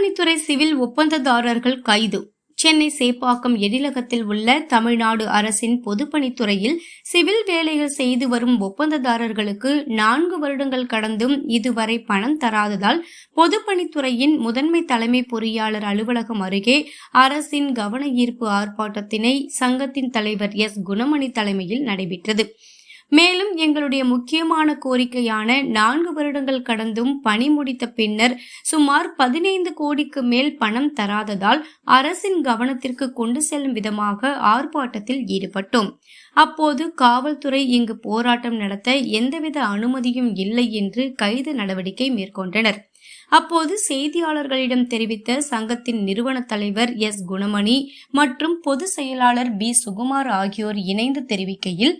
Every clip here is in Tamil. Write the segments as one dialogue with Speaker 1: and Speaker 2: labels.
Speaker 1: பொதுப்பணித்துறை சிவில் ஒப்பந்ததாரர்கள் கைது. சென்னை சேப்பாக்கம் எழிலகத்தில் உள்ள தமிழ்நாடு அரசின் பொதுப்பணித்துறையில் சிவில் வேலைகள் செய்து வரும் ஒப்பந்ததாரர்களுக்கு நான்கு வருடங்கள் கடந்தும் இதுவரை பணம் தராததால் பொதுப்பணித்துறையின் முதன்மை தலைமை பொறியாளர் அலுவலகம் அருகே அரசின் கவன ஈர்ப்பு ஆர்ப்பாட்டத்தினை சங்கத்தின் தலைவர் எஸ். குணமணி தலைமையில் நடைபெற்றது. மேலும் எங்களுடைய முக்கியமான கோரிக்கையான நான்கு வருடங்கள் கடந்தும் பணி முடித்த பின்னர் சுமார் பதினைந்து கோடிக்கு மேல் பணம் தராததால் அரசின் கவனத்திற்கு கொண்டு செல்லும் விதமாக ஆர்ப்பாட்டத்தில் ஈடுபட்டோம். அப்போது காவல்துறை இங்கு போராட்டம் நடத்த எந்தவித அனுமதியும் இல்லை என்று கைது நடவடிக்கை மேற்கொண்டனர். அப்போது செய்தியாளர்களிடம் தெரிவித்த சங்கத்தின் நிறுவன தலைவர் எஸ். குணமணி மற்றும் பொதுச் செயலாளர் பி. சுகுமார் ஆகியோர் இணைந்து தெரிவிக்கையில்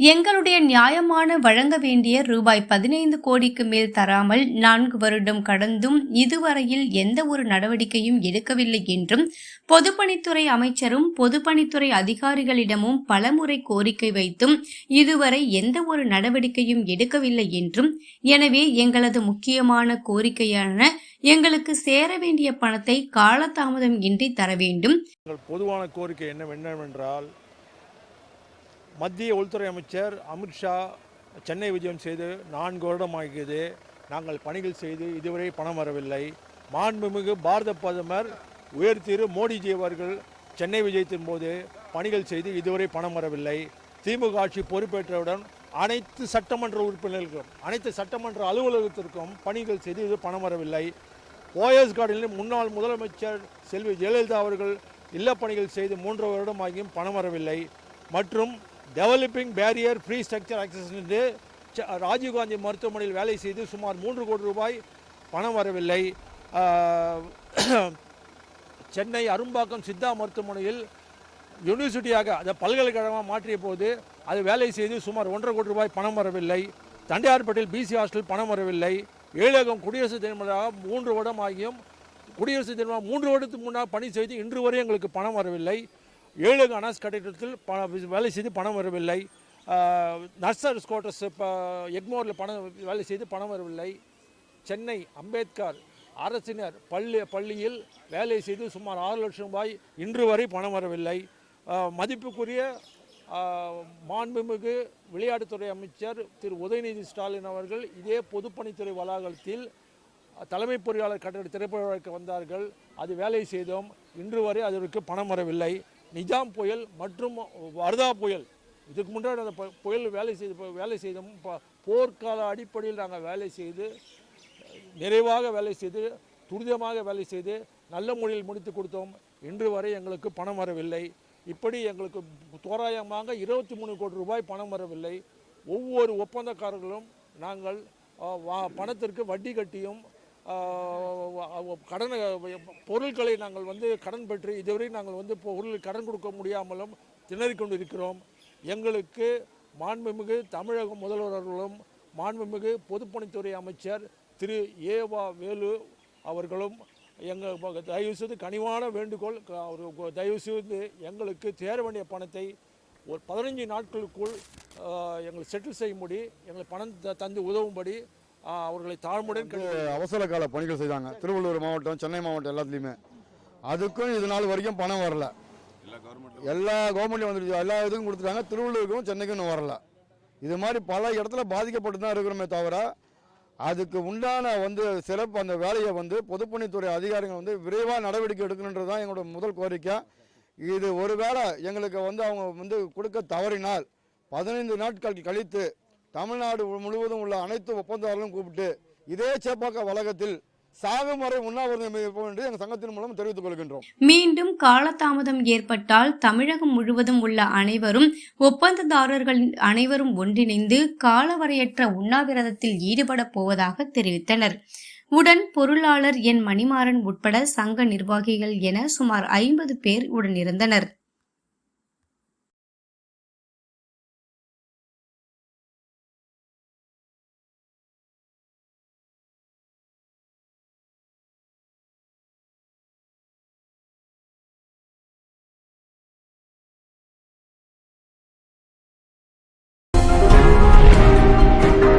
Speaker 1: எங்களுடைய நியாயமான வழங்க வேண்டிய ரூபாய் பதினைந்து கோடிக்கு மேல் தராமல் நான்கு வருடம் கடந்தும் இதுவரையில் எந்த ஒரு நடவடிக்கையும் எடுக்கவில்லை என்றும் பொதுப்பணித்துறை அமைச்சரும் பொதுப்பணித்துறை அதிகாரிகளிடமும் பலமுறை கோரிக்கை வைத்தும் இதுவரை எந்த ஒரு நடவடிக்கையும் எடுக்கவில்லை என்றும் எனவே எங்களது முக்கியமான கோரிக்கையான எங்களுக்கு சேர வேண்டிய பணத்தை காலதாமதம் இன்றி தர வேண்டும்.
Speaker 2: பொதுவான கோரிக்கை என்னவென்றால் மத்திய உள்துறை அமைச்சர் அமித்ஷா சென்னை விஜயம் செய்து நான்கு வருடம் ஆகியது நாங்கள் பணிகள் செய்து இதுவரை பணம் வரவில்லை. மாண்புமிகு பாரத பிரதமர் உயர் திரு மோடிஜி அவர்கள் சென்னை விஜயத்தின் போது பணிகள் செய்து இதுவரை பணம் வரவில்லை. திமுக ஆட்சி பொறுப்பேற்றவுடன் அனைத்து சட்டமன்ற உறுப்பினர்களுக்கும் அனைத்து சட்டமன்ற அலுவலகத்திற்கும் பணிகள் செய்து இது பணம் வரவில்லை. ஓஎஸ் கார்டனில் முன்னாள் முதலமைச்சர் செல்வி ஜெயலலிதா அவர்கள் இல்லப்பணிகள் செய்து மூன்று வருடம் ஆகியும் பணம் வரவில்லை. மற்றும் developing barrier free structure access என்று ராஜீவ்காந்தி மருத்துவமனையில் வேலை செய்து சுமார் மூன்று கோடி ரூபாய் பணம் வரவில்லை. சென்னை அரும்பாக்கம் சித்தா மருத்துவமனையில் யூனிவர்சிட்டியாக அதை பல்கலைக்கழகமாக மாற்றிய போது அது வேலை செய்து சுமார் ஒன்றரை கோடி ரூபாய் பணம் வரவில்லை. தண்டையார்பேட்டையில் பிசி ஹாஸ்டல் பணம் வரவில்லை. ஏழகம் குடியரசு தினமாக மூன்று வருடம் ஆகியும் குடியரசு தினமாக மூன்று வருடத்துக்கு முன்னால் பணி செய்து இன்று வரை எங்களுக்கு பணம் வரவில்லை. ஏழு அனாஸ் கட்டிடத்தில் பண வேலை செய்து பணம் வரவில்லை. நர்சர்ஸ் ஸ்கோட்டர்ஸ் இப்போ எக்மோரில் பணம் வேலை செய்து பணம் வரவில்லை. சென்னை அம்பேத்கர் அரசினர் பள்ளி பள்ளியில் வேலை செய்து சுமார் ஆறு லட்சம் ரூபாய் இன்று வரை பணம் வரவில்லை. மதிப்புக்குரிய மாண்புமிகு விளையாட்டுத்துறை அமைச்சர் திரு உதயநிதி ஸ்டாலின் அவர்கள் இதே பொதுப்பணித்துறை வளாகத்தில் தலைமை பொறியாளர் கட்டட திரைப்பட வந்தார்கள். அது வேலை செய்தோம். இன்று வரை அதற்கு பணம் வரவில்லை. நிஜாம் புயல் மற்றும் வர்தா புயல். இதுக்கு முன்னாடி அந்த புயல் வேலை செய்து வேலை செய்தோம் போர்க்கால அடிப்படையில் நாங்கள் வேலை செய்து நிறைவாக வேலை செய்து துரிதமாக வேலை செய்து நல்ல முறையில் முடித்து கொடுத்தோம். இன்று வரை எங்களுக்கு பணம் வரவில்லை. இப்படி எங்களுக்கு தோராயமாக இருபத்தி மூணு கோடி ரூபாய் பணம் வரவில்லை. ஒவ்வொரு ஒப்பந்தக்காரர்களும் நாங்கள் பணத்திற்கு வட்டி கட்டியும் கடனை பொருட்களை நாங்கள் வந்து கடன் பெற்று இதுவரை நாங்கள் வந்து பொருள் கடன் கொடுக்க முடியாமலும் திணறிக் கொண்டிருக்கிறோம். எங்களுக்கு மாண்புமிகு தமிழக முதல்வர் அவர்களும் மாண்புமிகு பொதுப்பணித்துறை அமைச்சர் திரு ஏவா வேலு அவர்களும் எங்கள் தயவு செய்து கனிவான வேண்டுகோள் அவர் தயவு செய்து எங்களுக்கு சேர வேண்டிய பணத்தை ஒரு பதினஞ்சு நாட்களுக்குள் எங்களை எங்களுக்கு செட்டில் செய்யும்படி எங்களுக்கு பணம் த- தந்து உதவும்படி அவர்களை தாழ்முடன்
Speaker 3: அவசர கால பணிகள் செய்தாங்க. திருவள்ளூர் மாவட்டம் சென்னை மாவட்டம் எல்லாத்துலேயுமே. அதுக்கும் இது நாள் வரைக்கும் பணம் வரல. எல்லா கவர்மெண்ட்லையும் வந்துருச்சு. எல்லா இதுக்கும் கொடுத்துட்டாங்க. திருவள்ளூருக்கும் சென்னைக்கும் இன்னும் வரல. இது மாதிரி பல இடத்துல பாதிக்கப்பட்டு தான் இருக்கிறோமே தவிர அதுக்கு உண்டான வந்து சிறப்பு அந்த வேலையை வந்து பொதுப்பணித்துறை அதிகாரிகள் வந்து விரைவாக நடவடிக்கை எடுக்கணுன்றது தான் எங்களோட முதல் கோரிக்கை. இது ஒருவேளை எங்களுக்கு வந்து அவங்க வந்து கொடுக்க தவறினால் பதினைந்து நாட்கள் கழித்து தமிழ்நாடு முழுவதும் உள்ள அனைத்து ஒப்பந்ததாரர்களும் கூப்பிட்டு இதே சேப்பாக்க வழக்கத்தில் சாகும் வரை உண்ணாவிரதம் என்று எங்கள் சங்கத்தின் மூலம் தெரிவித்துக் கொள்கின்றோம்.
Speaker 1: மீண்டும் காலதாமதம் ஏற்பட்டால் தமிழகம் முழுவதும் உள்ள அனைவரும் ஒப்பந்ததாரர்கள் அனைவரும் ஒன்றிணைந்து காலவரையற்ற உண்ணாவிரதத்தில் ஈடுபடப் போவதாக தெரிவித்தனர். உடன் பொருளாளர் என் மணிமாறன் உட்பட சங்க நிர்வாகிகள் என சுமார் ஐம்பது பேர் உடனிருந்தனர்.